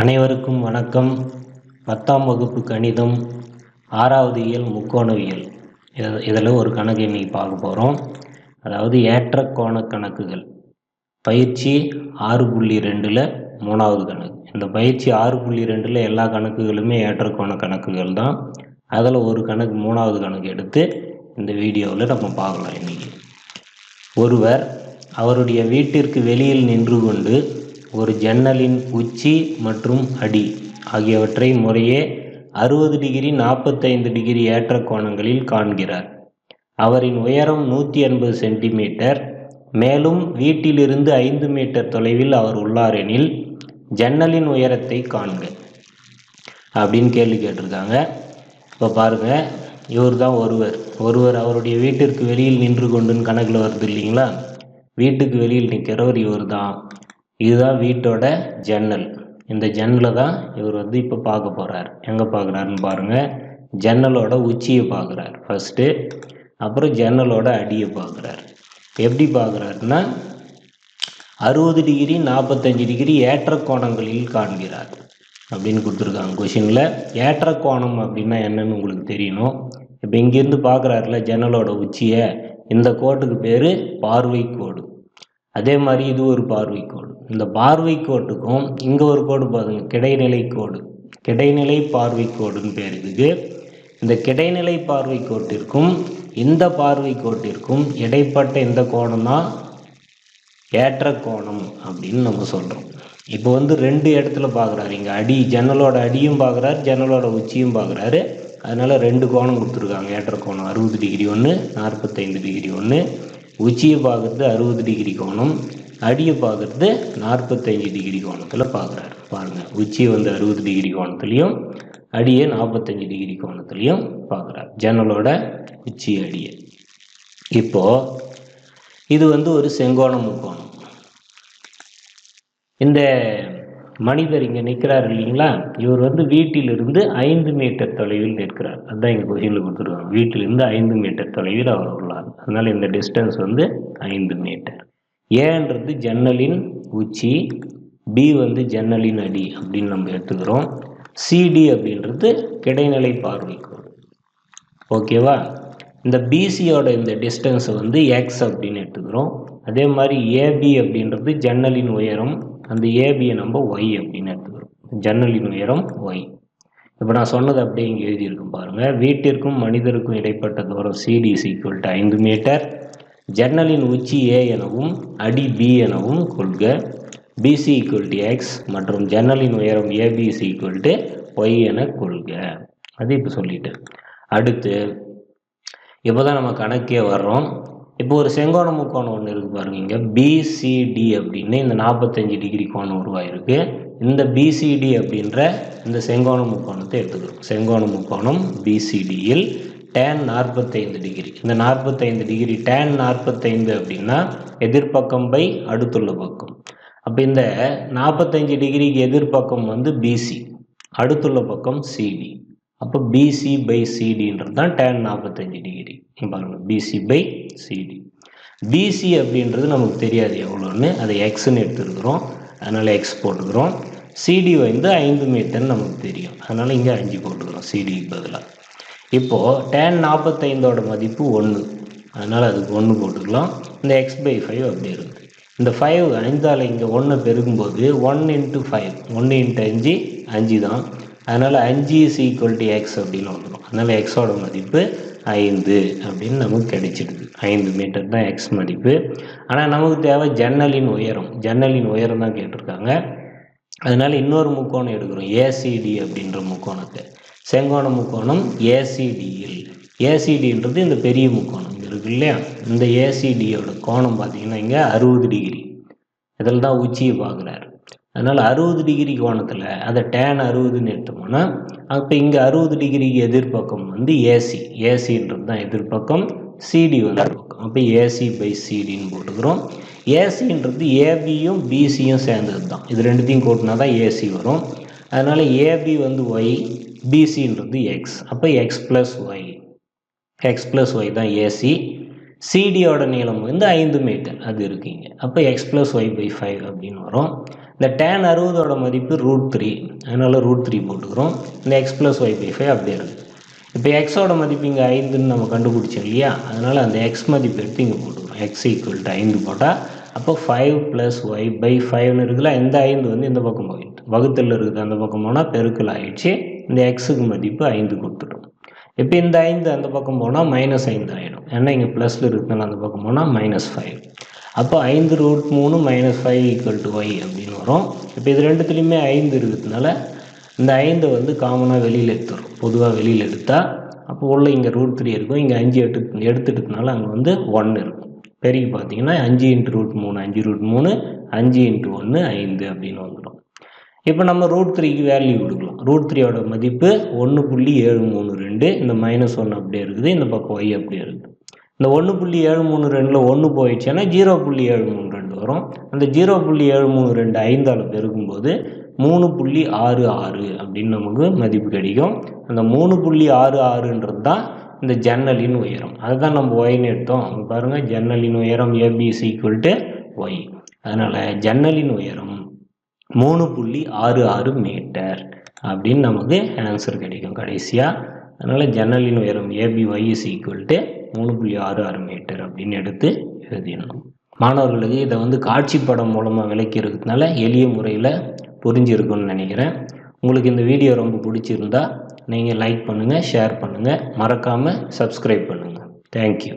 அனைவருக்கும் வணக்கம். பத்தாம் வகுப்பு கணிதம் ஆறாவது இயல் முக்கோணவியல் இதில் ஒரு கணக்கு இன்னைக்கு பார்க்க போகிறோம் அதாவது ஏற்ற கோண கணக்குகள். பயிற்சி ஆறு புள்ளி ரெண்டில் மூணாவது கணக்கு. இந்த பயிற்சி ஆறு புள்ளி ரெண்டில் எல்லா கணக்குகளுமே ஏற்ற கோண கணக்குகள் தான். அதில் ஒரு கணக்கு மூணாவது கணக்கு எடுத்து இந்த வீடியோவில் நம்ம பார்க்கலாம் இன்றைக்கி ஒருவர் அவருடைய வீட்டிற்கு வெளியில் நின்று கொண்டு ஒரு ஜன்னலின் உச்சி மற்றும் அடி ஆகியவற்றை முறையே அறுபது டிகிரி நாற்பத்தைந்து டிகிரி ஏற்ற கோணங்களில் காண்கிறார். அவரின் உயரம் நூற்றி எண்பது சென்டிமீட்டர். மேலும் வீட்டிலிருந்து ஐந்து மீட்டர் தொலைவில் அவர் உள்ளார் எனில் ஜன்னலின் உயரத்தை காண்க அப்படின்னு கேள்வி கேட்டிருக்காங்க. இப்போ பாருங்கள் இவர் தான் ஒருவர். ஒருவர் அவருடைய வீட்டிற்கு வெளியில் நின்று கொண்டுன்னு கணக்கில் வருது இல்லைங்களா? வீட்டுக்கு வெளியில் நிற்கிறவர் இவர் தான் இதுதான் வீட்டோட ஜன்னல். இந்த ஜன்னலை தான் இவர் வந்து இப்போ பார்க்க போகிறார் எங்கே பார்க்குறாருன்னு பாருங்கள் ஜன்னலோட உச்சியை பார்க்குறார் ஃபஸ்ட்டு அப்புறம் ஜன்னலோட அடியை பார்க்குறார். எப்படி பார்க்குறாருன்னா அறுபது டிகிரி நாற்பத்தஞ்சு டிகிரி ஏற்ற கோணங்களில் காண்கிறார் அப்படின்னு கொடுத்துருக்காங்க கொஷினில் ஏற்ற கோணம் அப்படின்னா என்னன்னு உங்களுக்கு தெரியணும். இப்போ இங்கேருந்து பார்க்குறாருல ஜன்னலோட உச்சியை. இந்த கோட்டுக்கு பேர் பார்வை கோடு அதே மாதிரி இது ஒரு பார்வை கோடு இந்த பார்வை கோட்டுக்கும் இங்கே ஒரு கோடு பாருங்க கிடைநிலை கோடு. கிடைநிலை பார்வை கோடுன்னு பேர் இதுக்கு இந்த கிடைநிலை பார்வை கோட்டிற்கும் இந்த பார்வை கோட்டிற்கும் இடைப்பட்ட இந்த கோணம் தான் ஏற்ற கோணம் அப்படின்னு நம்ம சொல்கிறோம் இப்போ வந்து ரெண்டு இடத்துல பார்க்குறாரு இங்கே அடி ஜன்னலோட அடியும் பார்க்குறாரு ஜன்னலோட உச்சியும் பார்க்குறாரு அதனால் ரெண்டு கோணம் கொடுத்துருக்காங்க. ஏற்ற கோணம் அறுபது டிகிரி ஒன்று நாற்பத்தைந்து டிகிரி ஒன்று உச்சியை பார்க்குறது அறுபது டிகிரி கோணம். அடியை பார்க்குறது நாற்பத்தஞ்சு டிகிரி கோணத்தில் பார்க்குறாரு. பாருங்கள் உச்சியை வந்து அறுபது டிகிரி கோணத்துலேயும் அடியை நாற்பத்தஞ்சு டிகிரி கோணத்துலேயும் பார்க்குறாரு. ஜன்னலோட உச்சி அடியை. இப்போது இது வந்து ஒரு செங்கோண முக்கோணம். இந்த மனிதர் இங்கே நிற்கிறார் இல்லைங்களா? இவர் வந்து வீட்டிலிருந்து ஐந்து மீட்டர் தொலைவில் நிற்கிறார். அதுதான் இங்கே கொஷினில் கொடுத்துருக்காங்க. வீட்டிலிருந்து ஐந்து மீட்டர் தொலைவில் அவர் உள்ளார். அதனால் இந்த டிஸ்டன்ஸ் வந்து ஐந்து மீட்டர் ஏன்றது ஜன்னலின் உச்சி பி வந்து ஜன்னலின் அடி அப்படின்னு நம்ம எடுத்துக்கிறோம். சிடி அப்படின்றது கிடைநிலை பார்வைக்கு ஓகேவா இந்த பிசியோட இந்த டிஸ்டன்ஸை வந்து எக்ஸ் அப்படின்னு எடுத்துக்கிறோம். அதே மாதிரி ஏபி அப்படின்றது ஜன்னலின் உயரம் அந்த ஏபியை நம்ம ஒய் அப்படின்னு எடுத்துக்கிறோம். ஜன்னலின் உயரம் ஒய் இப்போ நான் சொன்னது அப்படியே இங்கே எழுதியிருக்கும் பாருங்கள் வீட்டிற்கும் மனிதருக்கும் இடைப்பட்ட தூரம் சிடி ஈக்குவல் டு ஐந்து மீட்டர் ஜன்னலின் உச்சி ஏ எனவும் அடி பி எனவும் கொள்க. பிசி ஈக்குவல் டு எக்ஸ் மற்றும் ஜன்னலின் உயரம் ஏபிசி ஈக்குவல் டு ஒய் என கொள்க. அது இப்போ சொல்லிட்டேன் அடுத்து இப்போ தான் நம்ம கணக்கே வர்றோம். இப்போ ஒரு செங்கோண முக்கோணம் ஒன்று இருக்குது பாருங்க இங்கே. பிசிடி அப்படின்னு இந்த நாற்பத்தஞ்சு டிகிரி கோணம் உருவாயிருக்கு. இந்த பிசிடி அப்படின்ற இந்த செங்கோண முக்கோணத்தை எடுத்துக்கிறோம். செங்கோண முக்கோணம் பிசிடியில் டேன் நாற்பத்தைந்து டிகிரி இந்த நாற்பத்தைந்து டிகிரி டேன் நாற்பத்தைந்து அப்படின்னா எதிர்ப்பக்கம் பை அடுத்துள்ள பக்கம். அப்போ இந்த நாற்பத்தஞ்சு டிகிரிக்கு எதிர்ப்பக்கம் வந்து பிசி அடுத்துள்ள பக்கம் சிடி அப்போ பிசி பை சிடின்றது தான் டேன் நாற்பத்தஞ்சு டிகிரி பாருங்க பிசி பை சிடி பிசி அப்படின்றது நமக்கு தெரியாது எவ்வளோன்னு அதை எக்ஸ்ன்னு எடுத்துருக்குறோம். அதனால் எக்ஸ் போட்டுக்கிறோம். சிடி வந்து ஐந்து மீட்டர்னு நமக்கு தெரியும். அதனால் இங்கே அஞ்சு போட்டுக்கிறோம் சிடிக்கு பதிலாக இப்போது டேன் நாற்பத்தைந்தோட மதிப்பு ஒன்று அதனால் அதுக்கு ஒன்று போட்டுக்கலாம். இந்த எக்ஸ் பை ஃபைவ் அப்படி இருக்குது இந்த ஃபைவ் அஞ்சால் இங்கே ஒன்று பெருக்கும்போது ஒன் இன்ட்டு ஃபைவ் ஒன்று இன்ட்டு அஞ்சு அஞ்சு தான். அதனால் அஞ்சு இஸ் ஈக்குவல் டு எக்ஸ் அப்படின்னு வந்துடும் அதனால் எக்ஸோட மதிப்பு ஐந்து அப்படின்னு நமக்கு கிடைச்சிடுது ஐந்து மீட்டர் தான் எக்ஸ் மதிப்பு. ஆனால் நமக்கு தேவை ஜன்னலின் உயரம். ஜன்னலின் உயரம் தான் கேட்டிருக்காங்க. அதனால் இன்னொரு முக்கோணம் எடுக்கிறோம். ஏசிடி அப்படின்ற முக்கோணத்தை. செங்கோண முக்கோணம் ஏசிடியில் ஏசிடின்றது இந்த பெரிய முக்கோணம் இருக்கு இல்லையா? இந்த ஏசிடியோட கோணம் பார்த்தீங்கன்னா இங்கே அறுபது டிகிரி. இதில் தான் உச்சியை பார்க்குறாரு அதனால் அறுபது டிகிரி கோணத்தில் அதை டேன் அறுபதுன்னு எடுத்தோம்னா அப்போ இங்கே அறுபது டிகிரிக்கு எதிர்ப்பக்கம் வந்து ஏசி ஏசின்றது தான் எதிர்ப்பக்கம் சிடி வந்து பக்கம் அப்போ ஏசி பை சிடின்னு போட்டுக்கிறோம். ஏசின்றது ஏபியும் பிசியும் சேர்ந்தது தான் இது ரெண்டுத்தையும் கூட்டினா தான் ஏசி வரும். அதனால் ஏபி வந்து ஒய் பிசின்றது எக்ஸ் அப்போ X plus Y X plus Y தான் ஏசி சிடியோட நீளம் வந்து ஐந்து மீட்டர் அது இருக்குங்க. அப்போ X plus Y by five அப்படின்னு வரும். இந்த டேன் அறுபதோட மதிப்பு ரூட் த்ரீ அதனால் ரூட் த்ரீ போட்டுக்கிறோம். இந்த X plus Y by five அப்படியே இருக்குது இப்போ எக்ஸோட மதிப்பு இங்கே ஐந்துன்னு நம்ம கண்டுபிடிச்சோம் இல்லையா? அதனால் அந்த எக்ஸ் மதிப்பு எடுத்து இங்கே போட்டுக்கிறோம். எக்ஸ் ஈக்குவல் டு ஐந்து போட்டால் அப்போ ஃபைவ் ப்ளஸ் ஒய் பை ஃபைவ்னு இருக்குல்ல இந்த ஐந்து வந்து இந்த பக்கம் போயிடுது வகுத்தில் இருக்குது அந்த பக்கம் போனால் பெருக்கல் ஆயிடுச்சு. இந்த எக்ஸுக்கு மதிப்பு ஐந்து கொடுத்துட்டோம். இப்போ இந்த ஐந்து அந்த பக்கம் போனால் மைனஸ் ஐந்து ஆகிடும் ஏன்னா இங்கே ப்ளஸில் இருக்கிறதுனால அந்த பக்கம் போனால் மைனஸ் ஃபைவ் அப்போ ஐந்து ரூட் மூணு minus five equal to Y அப்படின்னு வரும். இப்போ இது ரெண்டுத்துலேயுமே ஐந்து இருக்கிறதுனால இந்த ஐந்தை வந்து காமனாக வெளியில் எடுத்துரும் பொதுவாக வெளியில் எடுத்தால் அப்போ உள்ள இங்கே ரூட் த்ரீ இருக்கும். இங்கே அஞ்சு எடுத்து எடுத்துட்டதுனால அங்கே வந்து ஒன்று இருக்கும். பெருகி பார்த்தீங்கன்னா அஞ்சு இன்ட்டு ரூட் மூணு அஞ்சு ரூட் மூணு அஞ்சு இன்ட்டு ஒன்று ஐந்து அப்படின்னு வந்துடும். இப்போ நம்ம ரூட் த்ரீக்கு வேல்யூ கொடுக்கலாம். ரூட் த்ரீயோட மதிப்பு ஒன்று புள்ளி ஏழு மூணு ரெண்டு. இந்த மைனஸ் ஒன்று அப்படியே இருக்குது. இந்த பக்கம் ஒய் அப்படியே இருக்குது. இந்த ஒன்று புள்ளி ஏழு மூணு ரெண்டில் ஒன்று போயிடுச்சுன்னா ஜீரோ புள்ளி ஏழு மூணு ரெண்டு வரும். அந்த ஜீரோ புள்ளி ஏழு மூணு ரெண்டு ஐந்தால் பெருக்கும்போது மூணு புள்ளி ஆறு ஆறு அப்படின்னு நமக்கு மதிப்பு கிடைக்கும். அந்த மூணு புள்ளி ஆறு ஆறுன்றது தான் இந்த ஜன்னலின் உயரம். அதுதான் நம்ம ஒயின்னு எடுத்தோம். பாருங்கள் ஜன்னலின் உயரம் ஏபிசி ஈக்குவல் டு ஒய் அதனால் ஜன்னலின் உயரம் மூணு புள்ளி ஆறு ஆறு மீட்டர் அப்படின்னு நமக்கு ஆன்சர் கிடைக்கும் கடைசியாக அதனால் ஜன்னலின் உயரம் AB Y is equal to மூணு புள்ளி ஆறு ஆறு மீட்டர் அப்படின்னு எடுத்து எழுதிடணும். மாணவர்களுக்கு இதை வந்து காட்சி படம் மூலமாக இருக்கிறதுனால எளிய முறையில் புரிஞ்சிருக்கும்னு நினைக்கிறேன். உங்களுக்கு இந்த வீடியோ ரொம்ப பிடிச்சிருந்தா நீங்கள் லைக் பண்ணுங்கள் ஷேர் பண்ணுங்கள் மறக்காமல் சப்ஸ்கிரைப் பண்ணுங்கள் தேங்க்யூ